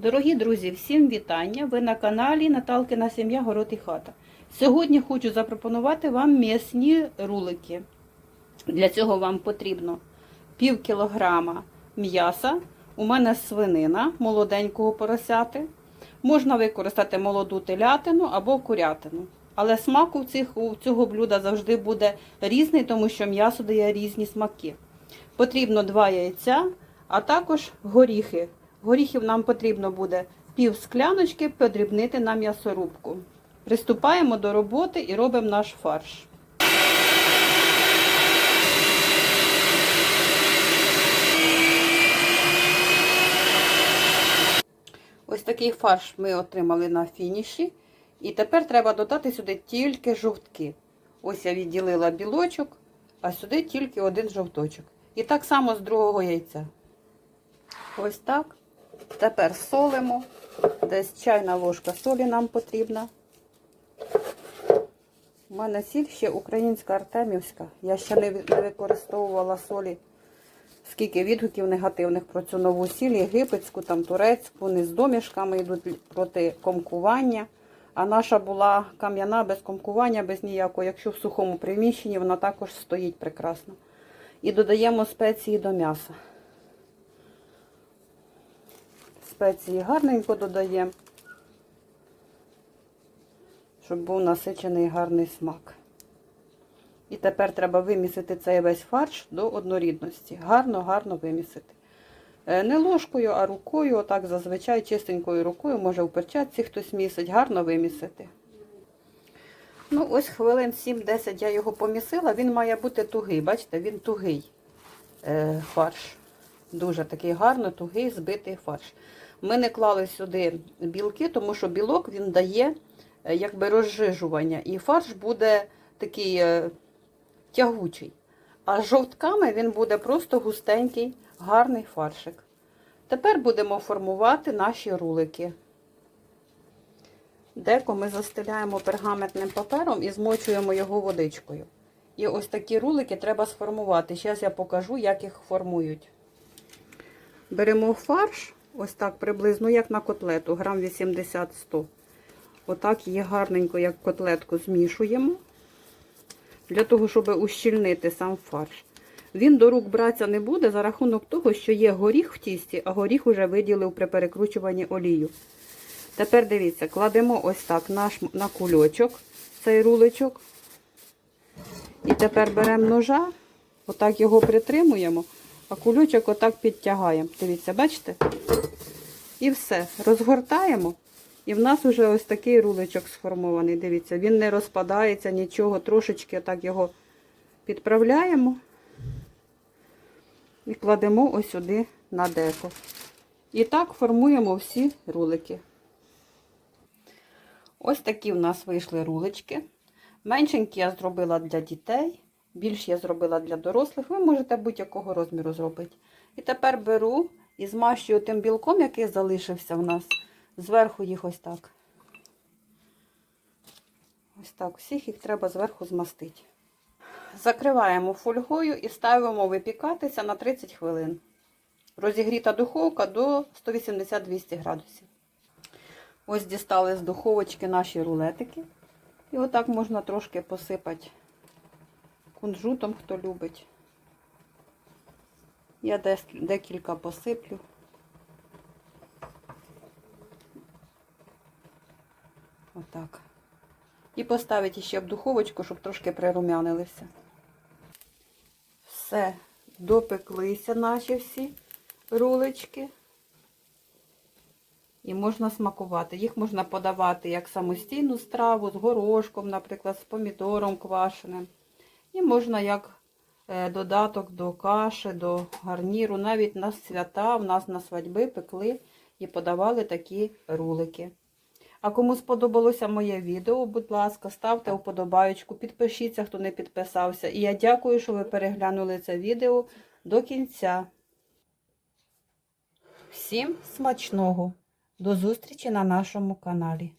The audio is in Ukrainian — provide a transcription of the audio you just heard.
Дорогі друзі, всім вітання! Ви на каналі Наталкина сім'я Город і хата. Сьогодні хочу запропонувати вам м'ясні рулики. Для цього вам потрібно пів кілограма м'яса. У мене свинина молоденького поросяти. Можна використати молоду телятину або курятину. Але смак у, цих, у цього блюда завжди буде різний, тому що м'ясо дає різні смаки. Потрібно 2 яйця, а також горіхи. Горіхів нам потрібно буде пів скляночки подрібнити на м'ясорубку. Приступаємо до роботи і робимо наш фарш. Ось такий фарш ми отримали на фініші. І тепер треба додати сюди тільки жовтки. Ось я відділила білочок, а сюди тільки один жовточок. І так само з другого яйця. Ось так. Тепер солимо. Десь чайна ложка солі нам потрібна. У мене сіль ще українська артемівська. Я ще не використовувала солі. Скільки відгуків негативних про цю нову сіль, єгипетську, там турецьку, вони з домішками йдуть проти комкування. А наша була кам'яна без комкування, без ніякого. Якщо в сухому приміщенні, вона також стоїть прекрасно. І додаємо спеції до м'яса. Спеції гарненько додаємо, щоб був насичений гарний смак. І тепер треба вимісити цей весь фарш до однорідності. Гарно-гарно вимісити. Е, Не ложкою, а рукою, отак зазвичай чистенькою рукою, може у перчатці хтось місить, гарно вимісити. Ну, ось хвилин 7-10 я його помісила, він має бути тугий. Бачите, він тугий е, фарш. Дуже такий гарно тугий збитий фарш. Ми не клали сюди білки, тому що білок він дає е, якби розжижування. І фарш буде такий е, тягучий. А з жовтками він буде просто густенький, гарний фаршик. Тепер будемо формувати наші рулики. Деко ми застеляємо пергаментним папером і змочуємо його водичкою. І ось такі рулики треба сформувати. Зараз я покажу, як їх формують. Беремо фарш, ось так приблизно, як на котлету, грам 80-100. Отак її гарненько, як котлетку, змішуємо. Для того, щоб ущільнити сам фарш. Він до рук братися не буде за рахунок того, що є горіх в тісті, а горіх уже виділив при перекручуванні олію. Тепер дивіться, кладемо ось так наш, на кульочок цей рулечок. І тепер беремо ножа, отак його притримуємо, а кульочок отак підтягаємо. Дивіться, бачите? І все. Розгортаємо. І в нас вже ось такий рулечок сформований. Дивіться, він не розпадається, нічого, трошечки отак його підправляємо і кладемо ось сюди на деко. І так формуємо всі рулики. Ось такі в нас вийшли рулечки. Меншенькі я зробила для дітей, більш я зробила для дорослих. Ви можете будь-якого розміру зробити. І тепер беру і змащую тим білком, який залишився в нас. Зверху їх ось так. Ось так. Всіх їх треба зверху змастити. Закриваємо фольгою і ставимо випікатися на 30 хвилин. Розігріта духовка до 180-200 градусів. Ось дістали з духовочки наші рулетики. І отак можна трошки посипати кунжутом, хто любить. Я декілька посиплю. Отак. І поставити ще в духовочку, щоб трошки прирумянилися. Все, допеклися наші всі рулечки. І можна смакувати. Їх можна подавати як самостійну страву з горошком, наприклад, з помідором квашеним. І можна як е, додаток до каші, до гарніру. Навіть на свята в нас на свадьби пекли і подавали такі рулики. А кому сподобалося моє відео, будь ласка, ставте вподобайку, підпишіться, хто не підписався. І я дякую, що ви переглянули це відео до кінця. Всім смачного! До зустрічі на нашому каналі.